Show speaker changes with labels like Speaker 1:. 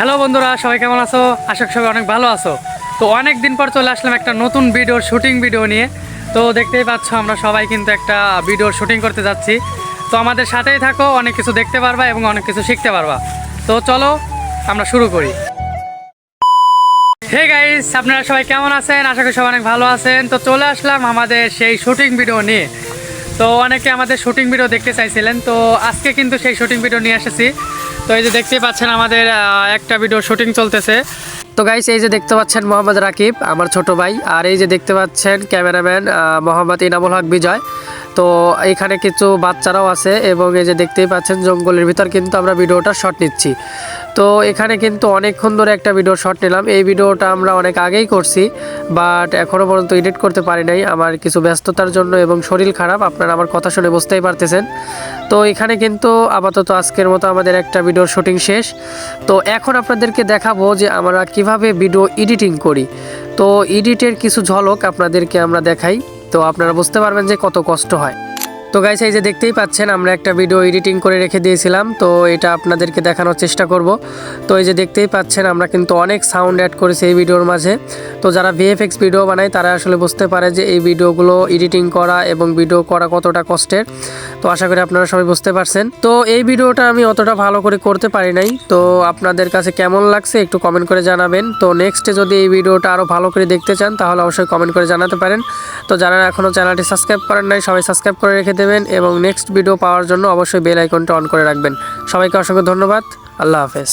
Speaker 1: Hello বন্ধুরা, সবাই কেমন আছো? আশা সবাই অনেক ভালো আছো। তো অনেক দিন পর চলে আসলাম একটা নতুন ভিডিওর শুটিং ভিডিও নিয়ে। তো দেখতেই পাচ্ছ, আমরা সবাই কিন্তু একটা ভিডিওর শুটিং করতে যাচ্ছি। তো আমাদের সাথেই থাকো, অনেক কিছু দেখতে পারবা এবং অনেক কিছু শিখতে পারবা। তো চলো, আমরা শুরু করি। হে গাইস আপনারা সবাই কেমন আছেন? আশা করি সবাই অনেক ভালো আছেন। তো চলে আসলাম আমাদের সেই শুটিং ভিডিও নিয়ে। তো অনেকে আমাদের শুটিং ভিডিও দেখতে চাইছিলেন, তো আজকে কিন্তু সেই শুটিং ভিডিও নিয়ে এসেছি। তো এই যে দেখতেই পাচ্ছেন আমাদের একটা ভিডিও শুটিং চলতেছে। তো গাইস এই যে দেখতে পাচ্ছেন মোহাম্মদ রাকিব, আমার ছোট ভাই, আর এই যে দেখতে পাচ্ছেন ক্যামেরাম্যান মোহাম্মদ ইনামুল হক বিজয়। তো এখানে কিছু বাচ্চারাও আছে এবং এই যে দেখতেই পাচ্ছেন জঙ্গলের ভিতর কিন্তু আমরা ভিডিওটা শট নিচ্ছি। তো এখানে কিন্তু অনেকক্ষণ ধরে একটা ভিডিও শট নিলাম। এই ভিডিওটা আমরা অনেক আগেই করছি বাট এখনও পর্যন্ত এডিট করতে পারি নাই। আমার কিছু ব্যস্ততার জন্য এবং শরীর খারাপ, আপনারা আমার কথা শুনে বুঝতেই পারতেছেন। তো এখানে কিন্তু আপাতত আজকের মতো আমাদের একটা ভিডিওর শুটিং শেষ। তো এখন আপনাদেরকে দেখাবো যে আমরা কীভাবে ভিডিও এডিটিং করি। তো এডিটের কিছু ঝলক আপনাদেরকে আমরা দেখাই। তো আপনারা বুঝতে পারবেন যে কত কষ্ট হয়। তো গাইস এই যে দেখতেই পাচ্ছেন, আমরা একটা ভিডিও এডিটিং করে রেখে দিয়েছিলাম, তো এটা আপনাদেরকে দেখানোর চেষ্টা করব। তো এই যে দেখতেই পাচ্ছেন, আমরা কিন্তু অনেক সাউন্ড অ্যাড করেছি এই ভিডিওর মাঝে। তো যারা ভিএফএক্স ভিডিও বানায়, তারা আসলে বুঝতে পারে যে এই ভিডিওগুলো এডিটিং করা এবং ভিডিও করা কতটা কষ্টের। তো আশা করি আপনারা সবাই বুঝতে পারছেন। তো এই ভিডিওটা আমি অতটা ভালো করে করতে পারি নাই। তো আপনাদের কাছে কেমন লাগছে, একটু কমেন্ট করে জানাবেন। তো নেক্সটে যদি এই ভিডিওটা আরও ভালো করে দেখতে চান, তাহলে অবশ্যই কমেন্ট করে জানাতে পারেন। তো যারা এখনও চ্যানেলটি সাবস্ক্রাইব করেন নাই, সবাই সাবস্ক্রাইব করে রেখে দেবেন এবং নেক্সট ভিডিও পাওয়ার জন্য অবশ্যই বেল আইকনটা অন করে রাখবেন। সবাইকে অসংখ্য ধন্যবাদ। আল্লাহ হাফেজ।